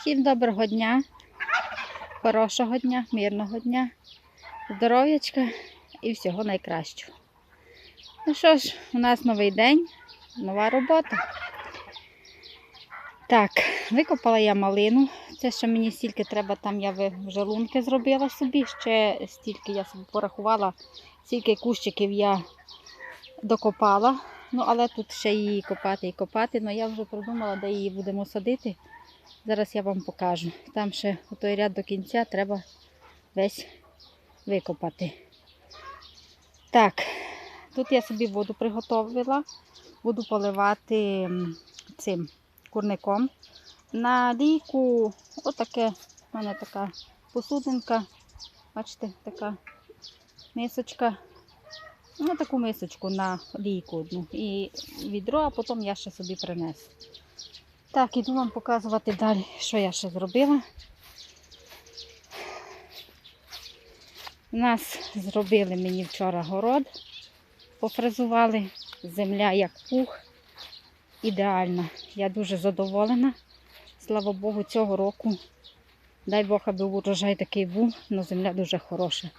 Всім доброго дня, хорошого дня, мирного дня, здоров'ячка і всього найкращого. Ну що ж, у нас новий день, нова робота. Так, викопала я малину. Це ще мені стільки треба, там я вже лунки зробила собі. Ще стільки я собі порахувала, стільки кущиків я докопала. Ну, але тут ще її копати і копати. Ну я вже придумала, де її будемо садити. Зараз я вам покажу. Там ще той ряд до кінця треба весь викопати. Так, тут я собі воду приготовила. Буду поливати цим курником. На лійку, отаке, в мене така посудинка. Бачите, така мисочка. Ну, таку мисочку на лійку одну. І відро, а потім я ще собі принесу. Так, іду вам показувати далі, що я ще зробила. У нас зробили мені вчора город, пофрезували, земля як пух. Ідеальна. Я дуже задоволена. Слава Богу, цього року. Дай Бог, аби урожай такий був, але земля дуже хороша.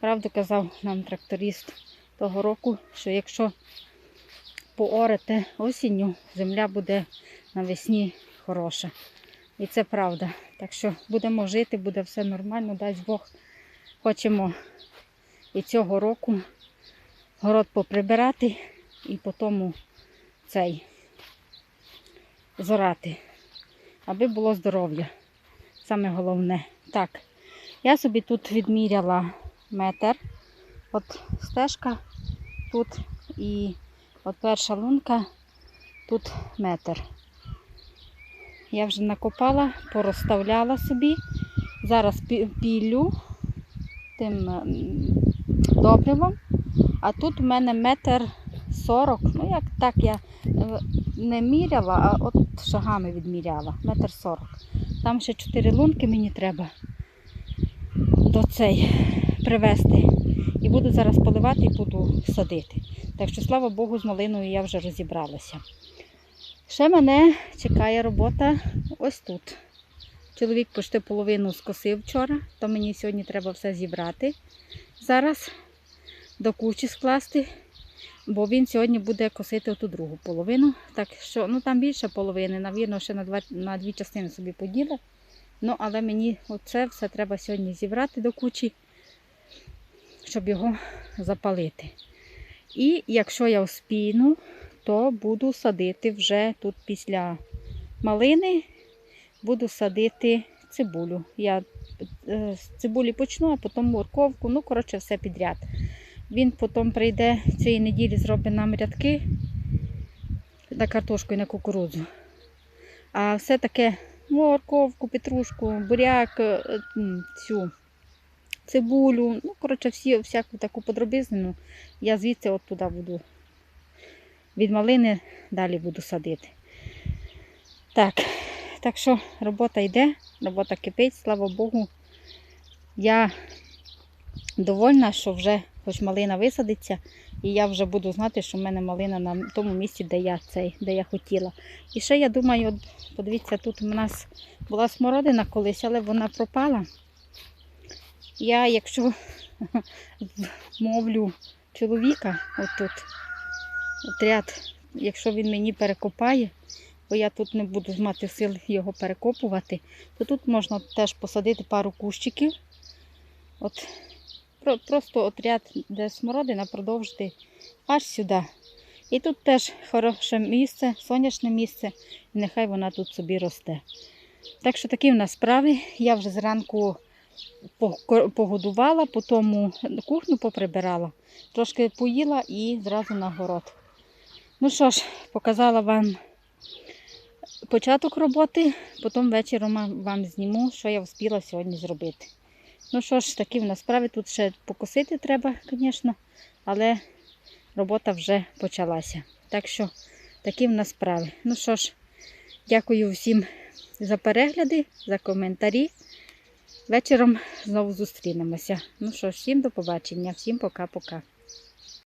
Правду казав нам тракторист того року, що якщо поорете осінню, земля буде навесні хороша. І це правда. Так що будемо жити, буде все нормально, дасть Бог. Хочемо і цього року город поприбирати і потім цей зорати, аби було здоров'я. Саме головне. Так, я собі тут відміряла метр. От стежка тут і от перша лунка тут метр. Я вже накопала, порозставляла собі. Зараз пілю тим добривом. А тут у мене метр сорок. Ну, як так я е, не міряла, а от шагами відміряла. Метр сорок. Там ще чотири лунки мені треба до цей привезти. І буду зараз поливати і буду садити. Так що, слава Богу, з малиною я вже розібралася. Ще мене чекає робота ось тут. Чоловік почти половину скосив вчора, то мені сьогодні треба все зібрати. Зараз до кучі скласти, бо він сьогодні буде косити ту другу половину. Так що, ну там більше половини, навірно, ще на, два, на дві частини собі поділа. Ну, але мені оце все треба сьогодні зібрати до кучі, щоб його запалити. І якщо я успіну, то буду садити вже тут після малини, буду садити цибулю. Я е, з цибулі почну, а потім морковку, ну, коротше, все підряд. Він потім прийде цієї неділі, зробить нам рядки на картошку і на кукурудзу. А все таке морковку, петрушку, буряк, е, цю цибулю, ну, коротше, всі, всяку таку подробизнену, я звідси от туди буду від малини далі буду садити. Так, так що робота йде, робота кипить, слава Богу. Я довольна, що вже хоч малина висадиться, і я вже буду знати, що в мене малина на тому місці, де я цей, де я хотіла. І ще я думаю, от, подивіться, тут у нас була смородина колись, але вона пропала. Я, якщо мовлю чоловіка, отут, от ряд, якщо він мені перекопає, бо я тут не буду мати сил його перекопувати, то тут можна теж посадити пару кущиків. От, про- просто от ряд, де смородина, продовжити аж сюди. І тут теж хороше місце, сонячне місце, і нехай вона тут собі росте. Так що такі в нас справи. Я вже зранку погодувала, потім кухню поприбирала, трошки поїла і зразу на город. Ну що ж, показала вам початок роботи, потім вечором вам зніму, що я встигла сьогодні зробити. Ну що ж, такі в нас справи. Тут ще покосити треба, звісно, але робота вже почалася. Так що такі в нас справи. Ну що ж, дякую всім за перегляди, за коментарі. Вечором знову зустрінемося. Ну що ж, всім до побачення, всім пока-пока.